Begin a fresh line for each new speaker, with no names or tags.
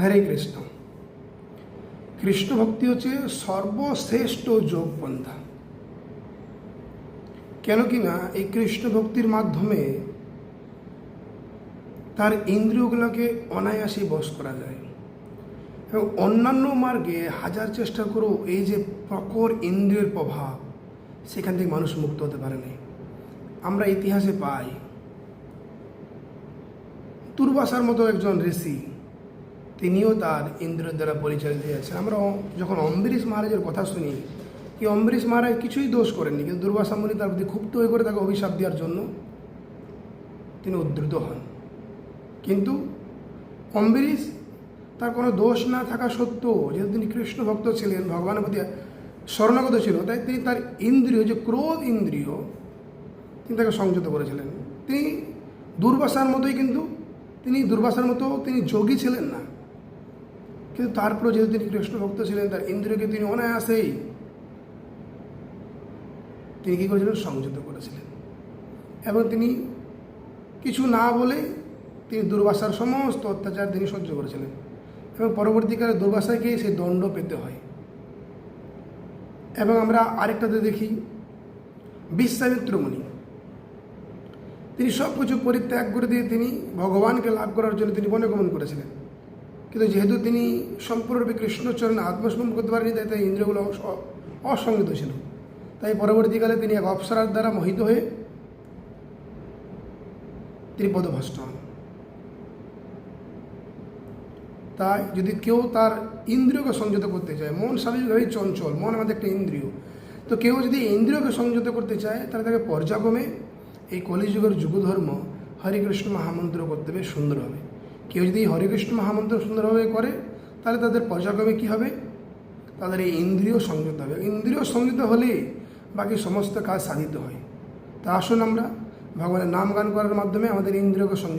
হরে কৃষ্ণ। কৃষ্ণ ভক্তি হচ্ছে সর্বশ্রেষ্ঠ যোগ পন্থা কেন কি না, এই কৃষ্ণ ভক্তির মাধ্যমে তার ইন্দ্রিয়গুলোকে অনায়াসে বশ করা যায়। এবং অন্যান্য মার্গে হাজার চেষ্টা করেও এই যে প্রকর ইন্দ্রিয়ের প্রভাব, সেখান থেকে মানুষ মুক্ত হতে পারে না আমরা ইতিহাসে পাই, দুর্বাসার মতো একজন ঋষি তিনিও তার ইন্দ্রিয়ের দ্বারা পরিচালিত হয়েছেন আমরা যখন অম্বরীশ মহারাজের কথা শুনি, কি অম্বরীশ মহারাজ কিছুই দোষ করেননি, কিন্তু দুর্বাসা মুনি তার প্রতি ক্ষুব্ধ হয়ে করে তাকে অভিশাপ দেওয়ার জন্য তিনি উদ্ধৃত হন। কিন্তু অম্বরীশ তার কোনো দোষ না থাকা সত্ত্বেও, যেহেতু তিনি কৃষ্ণ ভক্ত ছিলেন, ভগবানের প্রতি স্মরণাগত ছিল, তাই তিনি তার ইন্দ্রিয়, যে ক্রোধ ইন্দ্রিয়, তিনি তাকে সংযত করেছিলেন। তিনি দুর্বাসার মতোই কিন্তু, তিনি দুর্বাসার মতো তিনি যোগী ছিলেন না। কিন্তু তারপরেও যেহেতু তিনি কৃষ্ণ ভক্ত ছিলেন, তার ইন্দ্রিয়কে তিনি অনায়াসেই তিনি কী করেছিলেন? সংযত করেছিলেন। এবং তিনি কিছু না বলে তিনি দুর্বাসার সমস্ত অত্যাচার তিনি সহ্য করেছিলেন। এবং পরবর্তীকালে দুর্বাসায় গিয়ে সেই দণ্ড পেতে হয়। এবং আমরা আরেকটাতে দেখি বিশ্বামিত্র মুনি তিনি সব কিছু পরিত্যাগ করে দিয়ে তিনি ভগবানকে লাভ করার জন্য তিনি বনগমন করেছিলেন। কিন্তু যেহেতু তিনি সম্পূর্ণরূপে কৃষ্ণচরণে আত্মসমর্পণ করতে পারেনি তাই তাই ইন্দ্রিয়গুলো অস- অসংগত ছিল। তাই পরবর্তীকালে তিনি এক অপ্সরার দ্বারা মোহিত হয়ে তিনি পদভ্রষ্ট হন। তাই যদি কেউ তার ইন্দ্রিয়কে সংযত করতে চায়, মন স্বাভাবিকভাবেই চঞ্চল, মন আমাদের একটা ইন্দ্রিয়। তো কেউ যদি ইন্দ্রিয়কে সংযত করতে চায়, তাহলে তাকে পর্যায়ক্রমে এই কলিযুগের যুগধর্ম হরিকৃষ্ণ মহামন্ত্র করতে হবে সুন্দর হবে। কেউ যদি হরেকৃষ্ণ মহামন্ত্র সুন্দরভাবে করে, তাহলে তাদের পর্যায়ক্রমে কী হবে? তাদের এই ইন্দ্রিয় সংযত হবে। ইন্দ্রিয় সংযত হলে বাকি সমস্ত কাজ সাধিত হয়। তা আসুন আমরা ভগবানের নাম গান করার মাধ্যমে আমাদের ইন্দ্রিয়কে সংযত